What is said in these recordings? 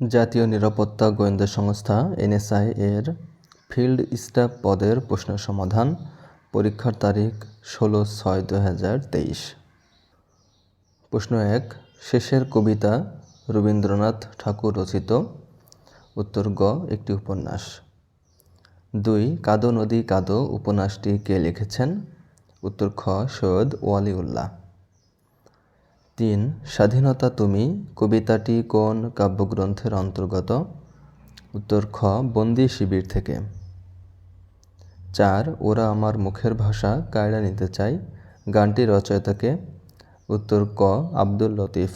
জাতীয় নিরাপত্তা গোয়েন্দা সংস্থা, এনএসআই এর ফিল্ড স্টাফ পদের প্রশ্ন সমাধান, পরীক্ষার তারিখ ষোলো ছয় দু হাজার তেইশ। প্রশ্ন এক, শেষের কবিতা রবীন্দ্রনাথ ঠাকুর রচিত। উত্তর গ, একটি উপন্যাস। দুই, কাদো নদী কাদো উপন্যাসটি কে লিখেছেন? উত্তর খ, সৈয়দ ওয়ালিউল্লাহ। তিন, স্বাধীনতা তুমি, কবিতাটি কোন কাব্যগ্রন্থের অন্তর্গত? উত্তর খ, বন্দি শিবির থেকে। চার, ওরা আমার মুখের ভাষা কায়রা নিতে চাই গানটি রচয়িতাকে। উত্তর ক, আব্দুল লতিফ।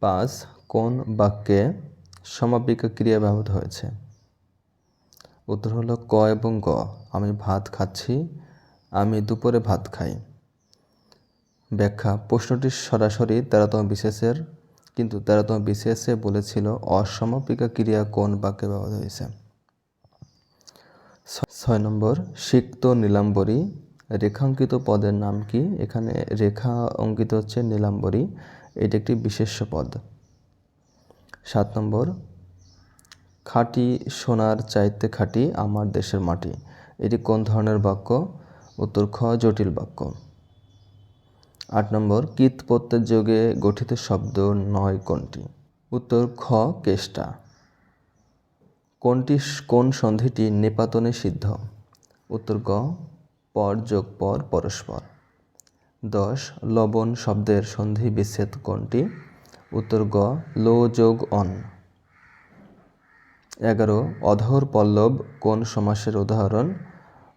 পাঁচ, কোন বাক্যে সমাপিকা ক্রিয়া ব্যবহৃত হয়েছে? উত্তর হলো ক এবং গ। আমি ভাত খাচ্ছি, আমি দুপুরে ভাত খাই। ব্যাখ্যা। প্রশ্নটি সরাসরি তেরোতম বিশেষের কিন্তু তেরোতম বিশেষে বলেছিল অসমাপিকা ক্রিয়া কোন বাক্যে ব্যবহৃত হয়েছে? ছয় নম্বর, সিক্ত নীলাম্বরী, রেখাঙ্কিত পদের নাম কি? এখানে রেখা অঙ্কিত হচ্ছে নীলাম্বরী, এটি একটি বিশেষ্য পদ। সাত নম্বর, খাঁটি সোনার চাইতে খাঁটি আমার দেশের মাটি, এটি কোন ধরনের বাক্য? উত্তর, খ, জটিল বাক্য। আট নম্বর, কীট প্রত্যের যোগে গঠিত শব্দ নয় কোনটি? উত্তর, খ, কেষ্টা। কোনটি, কোন সন্ধিটি নিপাতনে সিদ্ধ? উত্তর, গ, পর, যোগ, পর, পরস্পর। দশ, লবণ শব্দের সন্ধি বিচ্ছেদ কোনটি? উত্তর, গ, লো, যোগ, অন। এগারো, অধর, পল্লব কোন সমাসের উদাহরণ?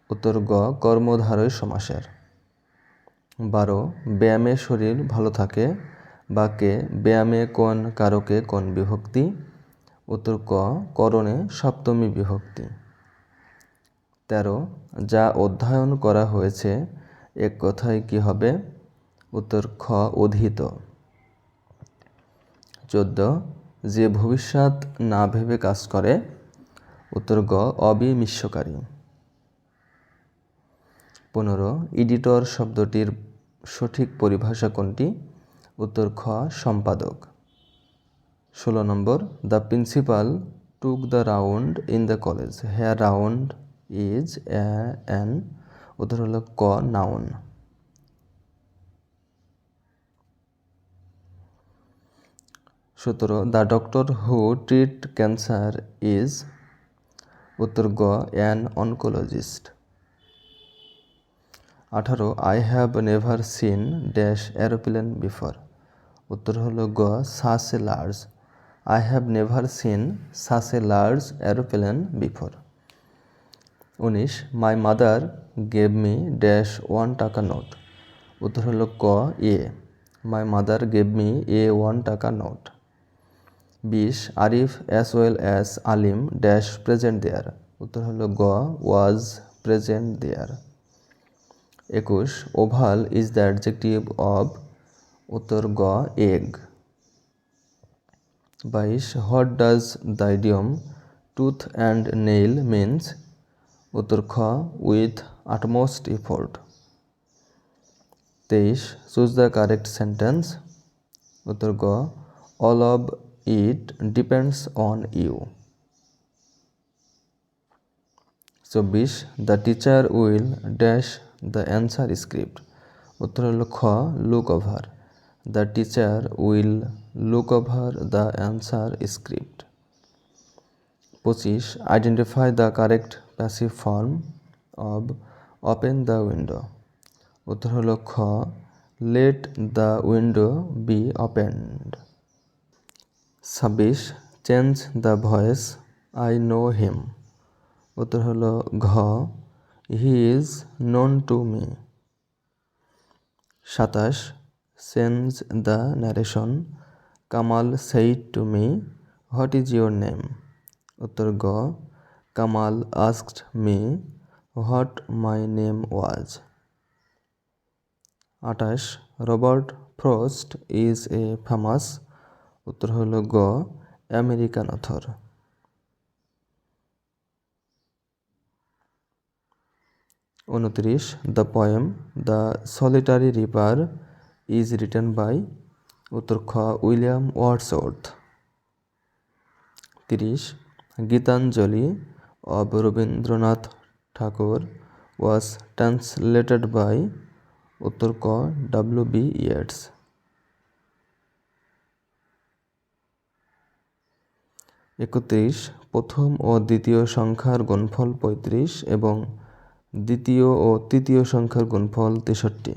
উত্তর, গ, কর্মধারয় সমাসের। বারো, ব্যায়ামে শরীর ভালো থাকে। বাক্যে, ব্যায়ামে কোন কারকে কোন বিভক্তি? উত্তর ক, করণে সপ্তমী বিভক্তি। তেরো, যা অধ্যয়ন করা হয়েছে, এক কথায় কি হবে? উত্তর খ, অধীত। চোদ্দ, যে ভবিষ্যৎ না ভেবে কাজ করে? উত্তর গ অবিমিশ্বকারী পনেরো। এডিটর শব্দটির সঠিক পরিভাষা কোনটি? উত্তর খ, সম্পাদক। ষোলো নম্বর, the principal took the round in the college. Here round is an উত্তর হলো ক, নাউন। সতেরো, the doctor who treat cancer is? উত্তর গ, অ্যান অনকোলজিস্ট। আঠারো I have never seen dash aeroplane before উত্তর হলো গ such a large I have never seen such a large aeroplane before উনিশ my mother gave me dash one taka note উত্তর হলো ক a my mother gave me a one taka note বিশ Arif as well as Alim dash present there উত্তর হলো গ was present there একুশ, oval is the adjective of উত্তর গ, এগ। বাইশ, what does the idiom tooth and nail means? উত্তর খ, উইথ আটমোস্ট ইফোর্ট তেইশ, চুজ দ্য কারেক্ট সেন্টেন্স। উত্তর গ, all of it depends on you. চব্বিশ, the teacher will dash the answer script উত্তর হল খ look over the teacher will look over the answer script পঁচিশ identify the correct passive form of open the window উত্তর হল খ let the window be opened ছাব্বিশ change the voice I know him উত্তর হলো ঘ he is known to me সাতাশ change the narration Kamal said to me what is your name উত্তর গ Kamal asked me what my name was আঠাশ Robert Frost is a famous উত্তর হল গ আমেরিকান অথর উনত্রিশ, the poem, the solitary river is written by উত্তর খ, William Wordsworth তিরিশ, Gitanjali of Rabindranath Tagore was translated by উত্তর ক ডাব্লিউ বি ইয়েটস একত্রিশ, প্রথম ও দ্বিতীয় সংখ্যার গুণফল পঁয়ত্রিশ এবং দ্বিতীয় ও তৃতীয় সংখ্যার গুণফল তেষট্টি।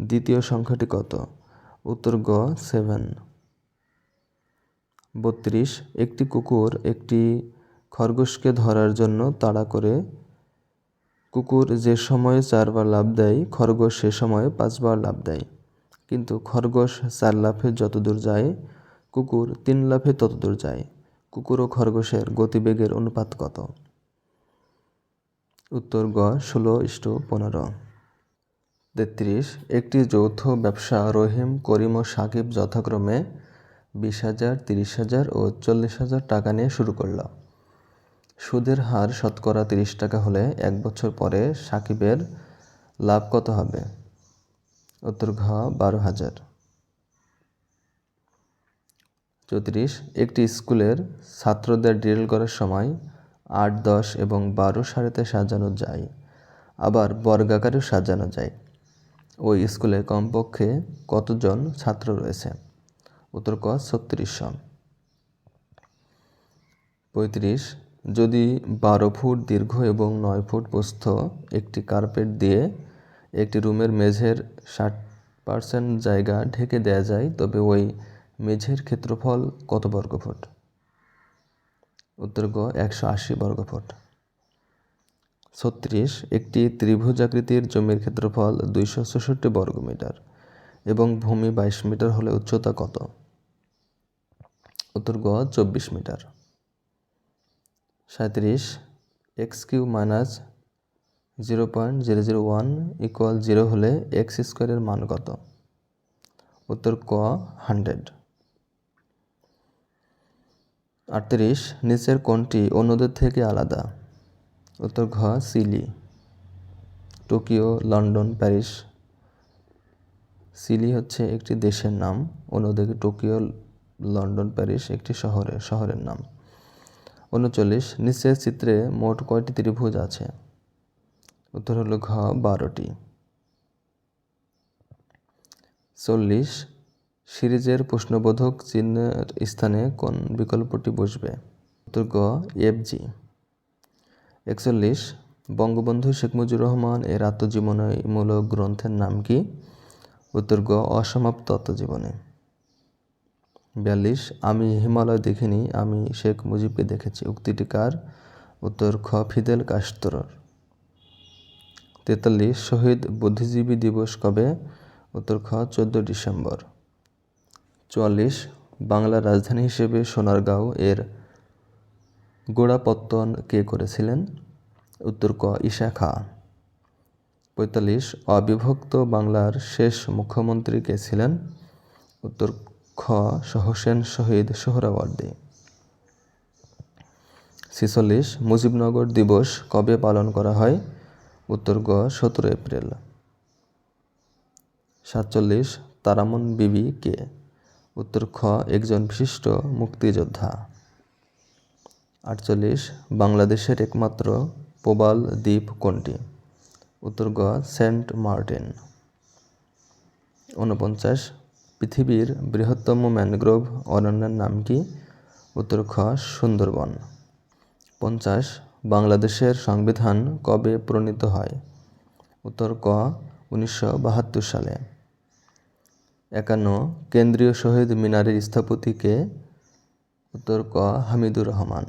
দ্বিতীয় সংখ্যাটি কত? উত্তর গ সেভেন বত্রিশ, একটি কুকুর একটি খরগোশকে ধরার জন্য তাড়া করে। কুকুর যে সময়ে চারবার লাভ দেয়, খরগোশ সে সময়ে পাঁচবার লাভ দেয়। কিন্তু খরগোশ চার লাফে যতদূর যায়, কুকুর তিন লাফে ততদূর যায়। কুকুর ও খরগোশের গতিবেগের অনুপাত কত? উত্তর গ, ষোলো ইস্টু পনেরো। তেত্রিশ, একটি যৌথ ব্যবসা রহিম করিম ও সাকিব যথাক্রমে বিশ হাজার, তিরিশ হাজার ও চল্লিশ হাজার টাকা নিয়ে শুরু করল। সুদের হার শতকরা তিরিশ টাকা হলে এক বছর পরে সাকিবের লাভ কত হবে? উত্তর ঘ, বারো হাজার। চৌত্রিশ, একটি স্কুলের ছাত্রদের ড্রিল করার সময় আট, দশ এবং বারো সারিতে সাজানো যায়। আবার বর্গাকারেও সাজানো যায়। ওই স্কুলে কমপক্ষে কতজন ছাত্র রয়েছে? উত্তর ক, ছত্রিশ জন। পঁয়ত্রিশ, যদি বারো ফুট দীর্ঘ এবং নয় ফুট প্রস্থ একটি কার্পেট দিয়ে একটি রুমের মেঝের ষাট পার্সেন্ট জায়গা ঢেকে দেয়া যায়, তবে ওই মেঝের ক্ষেত্রফল কত বর্গফুট? উত্তর গ একশো আশি বর্গফুট। ছত্রিশ, একটি ত্রিভুজাকৃতির জমির ক্ষেত্রফল দুইশো চৌষট্টি বর্গমিটার এবং ভূমি বাইশ মিটার হলে উচ্চতা কত? উত্তর গ চব্বিশ মিটার। সাঁত্রিশ, X Q minus zero point zero zero one equal zero হলে এক্স স্কোয়ারের মান কত? উত্তর ক, হান্ড্রেড। আটত্রিশ, নিচের কোনটি অন্যদের থেকে আলাদা। উত্তর ঘ, silly. Tokyo, London, Paris. Silly হচ্ছে একটি দেশের নাম, অন্যদিকে টোকিও, লন্ডন, প্যারিস একটি শহরের শহরের নাম। উনচল্লিশ, নিচের চিত্রে মোট কয়টি ত্রিভুজ আছে? উত্তর হলো ঘ, বারোটি। চল্লিশ সিরিজের প্রশ্নবোধক চিহ্নের স্থানে কোন বিকল্পটি বসবে? উত্তর গ এফ জি একচল্লিশ, বঙ্গবন্ধু শেখ মুজিবুর রহমান এর আত্মজীবনীমূলক গ্রন্থের নাম কি? উত্তর গ, অসমাপ্ত আত্মজীবনে। বিয়াল্লিশ, আমি হিমালয় দেখিনি, আমি শেখ মুজিবকে দেখেছি। উক্তিটি কার? উত্তর খ, ফিদেল কাস্তরর। তেতাল্লিশ, শহীদ বুদ্ধিজীবী দিবস কবে? উত্তর খ, চোদ্দ ডিসেম্বর। চুয়াল্লিশ, বাংলার রাজধানী হিসেবে সোনারগাঁও এর গোড়াপত্তন কে করেছিলেন? উত্তর ক, ঈশা খা। পঁয়তাল্লিশ, অবিভক্ত বাংলার শেষ মুখ্যমন্ত্রী কে ছিলেন? উত্তর খ হোসেন শহীদ সোহরাওয়ার্দী। ছিচল্লিশ, মুজিবনগর দিবস কবে পালন করা হয়? উত্তর গ, সতেরো এপ্রিল। সাতচল্লিশ, তারামন বিবি কে? উত্তর খ, একজন বিশিষ্ট মুক্তিযোদ্ধা। আটচল্লিশ, বাংলাদেশের একমাত্র প্রবাল দ্বীপ কোনটি? উত্তর গ, সেন্ট মার্টিন। ঊনপঞ্চাশ, পৃথিবীর বৃহত্তম ম্যানগ্রোভ অরণ্যের নাম কি? উত্তর খ, সুন্দরবন। পঞ্চাশ, বাংলাদেশের সংবিধান কবে প্রণীত হয়? উত্তর ক, উনিশশো বাহাত্তর সালে। একান্ন, কেন্দ্রীয় শহীদ মিনারের স্থপতিকে উত্তর ক, হামিদুর রহমান।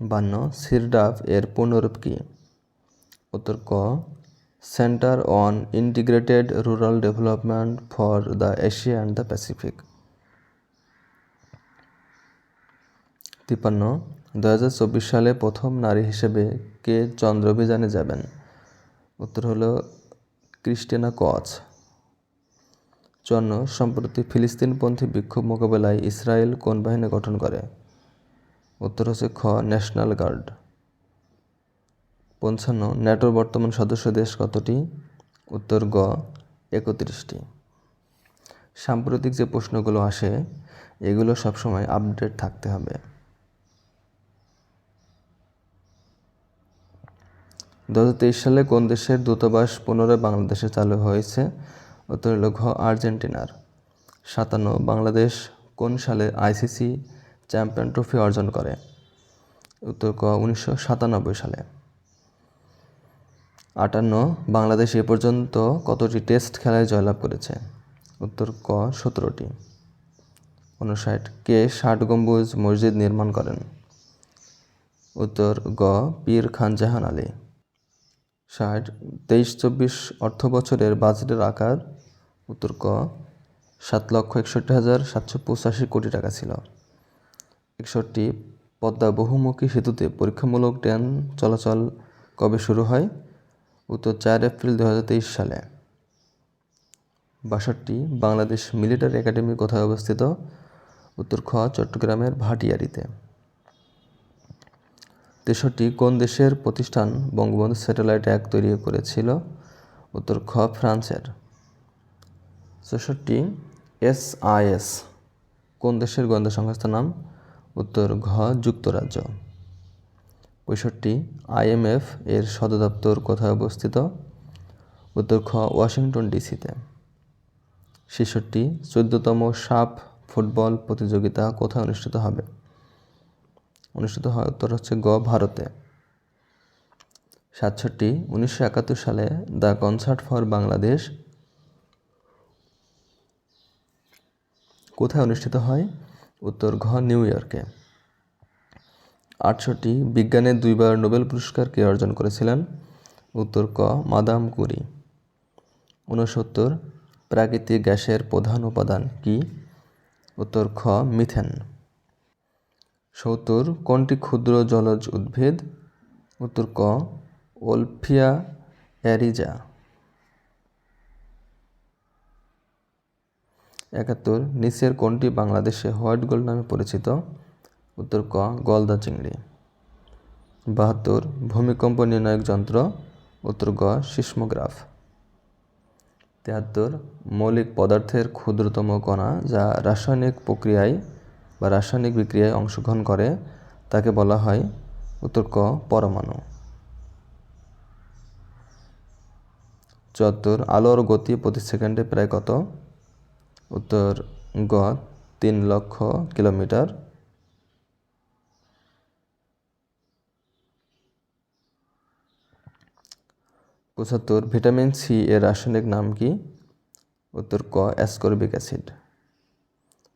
বান্ন, সিরডাফ এর পুনরূপ কি? উত্তর ক, centre on integrated rural development for the Asia and the Pacific. তিপ্পান্ন দু চব্বিশ সালে প্রথম নারী হিসেবে কে চন্দ্র অভিযানে যাবেন? উত্তর হলো ক্রিস্টিনা কচ। জন্য সম্প্রতি ফিলিস্তিনপন্থী বিক্ষোভ মোকাবেলায় ইসরায়েল কোন বাহিনী গঠন করে। উত্তর হচ্ছে খ, ন্যাশনাল গার্ড। পঞ্চান্ন, ন্যাটোর বর্তমান সদস্য দেশ কতটি? উত্তর গ, একত্রিশটি। সাম্প্রতিক যে প্রশ্নগুলো আসে, এগুলো সবসময় আপডেট থাকতে হবে। দুহাজার তেইশ সালে কোন দেশের দূতাবাস পুনরায় বাংলাদেশে চালু হয়েছে? উত্তর হলো ঘ আর্জেন্টিনার। সাতান্ন, বাংলাদেশ কোন সালে আইসিসি চ্যাম্পিয়ন ট্রফি অর্জন করে? উত্তর ক, উনিশশো সাতানব্বই সালে। আটান্ন, বাংলাদেশ এ পর্যন্ত কতটি টেস্ট খেলায় জয়লাভ করেছে? উত্তর ক, সতেরোটি। উনষাট, কে ষাট গম্বুজ মসজিদ নির্মাণ করেন? উত্তর গ, পীর খান জাহান আলী। ষাট, তেইশ, চব্বিশ অর্থ বছরের বাজেটের আকার, উত্তর ক, সাত লক্ষ একষট্টি হাজার সাতশো পঁচাশি কোটি টাকা ছিল। একষট্টি, পদ্মা বহুমুখী সেতুতে পরীক্ষামূলক ট্রেন চলাচল কবে শুরু হয়? উত্তর চার এপ্রিল দু হাজার তেইশ সালে। বাষট্টি, বাংলাদেশ মিলিটারি একাডেমি কোথায় অবস্থিত? উত্তর খ, চট্টগ্রামের ভাটিয়ারিতে। তেষট্টি কোন দেশের প্রতিষ্ঠান বঙ্গবন্ধু স্যাটেলাইট এক তৈরি করেছিল? উত্তর খ, ফ্রান্সের। চৌষট্টি এসআইএস কোন দেশের গোয়েন্দা সংস্থার নাম? উত্তর ঘ, যুক্তরাজ্য। পঁয়ষট্টি আইএমএফ এর সদর দপ্তর কোথায় অবস্থিত? উত্তর খ, ওয়াশিংটন ডিসিতে। ছেষট্টি, চোদ্দতম সাপ ফুটবল প্রতিযোগিতা কোথায় অনুষ্ঠিত হবে? অনুষ্ঠিত হয়, উত্তর হচ্ছে গ ভারতে। সাতষট্টি, উনিশশো একাত্তর সালে দ্য কনসার্ট ফর বাংলাদেশ কোথায় অনুষ্ঠিত হয়? উত্তর ঘ, নিউ ইয়র্কে। আটষট্টি, বিজ্ঞানে দুইবার নোবেল পুরস্কার কে অর্জন করেছিলেন? উত্তর ক, মাদাম কুরি। ঊনসত্তর, প্রাকৃতিক গ্যাসের প্রধান উপাদান কি? উত্তর খ, মিথেন। সত্তর, কোনটি ক্ষুদ্র জলজ উদ্ভিদ? উত্তর ক, ওলফিয়া অ্যারিজা একাত্তর, নিচের কোনটি বাংলাদেশে হোয়াইট গোল্ড নামে পরিচিত? উত্তর ক, গলদা চিংড়ি। বাহাত্তর, ভূমিকম্প নির্ণায়ক যন্ত্র? উত্তর গ, সিসমোগ্রাফ। তেহাত্তর, মৌলিক পদার্থের ক্ষুদ্রতম কণা যা রাসায়নিক প্রক্রিয়ায় বা রাসায়নিক বিক্রিয়ায় অংশগ্রহণ করে, তাকে বলা হয় উত্তর ক, পরমাণু। চত্বর আলোর গতি প্রতি সেকেন্ডে প্রায় কত? উত্তর গ, তিন লক্ষ কিলোমিটার। পঁচাত্তর, ভিটামিন সি এর রাসায়নিক নাম কি? উত্তর ক, অ্যাসকর্বিক অ্যাসিড।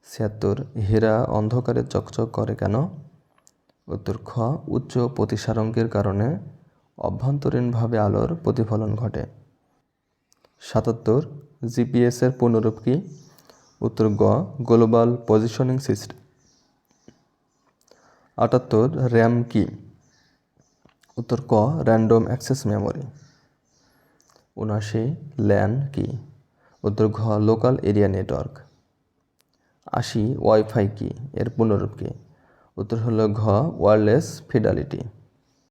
ছিয়াত্তর, হীরা অন্ধকারে চকচক করে কেন? উত্তর, খ, উচ্চ প্রতিসারঙ্গের কারণে অভ্যন্তরীণভাবে আলোর প্রতিফলন ঘটে। সাতাত্তর, জিপিএসের পূর্ণরূপ কি? উত্তর, গ, গ্লোবাল পজিশনিং সিস্টেম। আটাত্তর, র্যাম কি? উত্তর, ক, র্যান্ডম অ্যাক্সেস মেমোরি। উনআশি, ল্যান কি? উত্তর, ঘ, লোকাল এরিয়া নেটওয়ার্ক। আশি ওয়াইফাই কি? এর পুনরূপ কি? উত্তর হলো ঘ ওয়্যারলেস ফিডালিটি।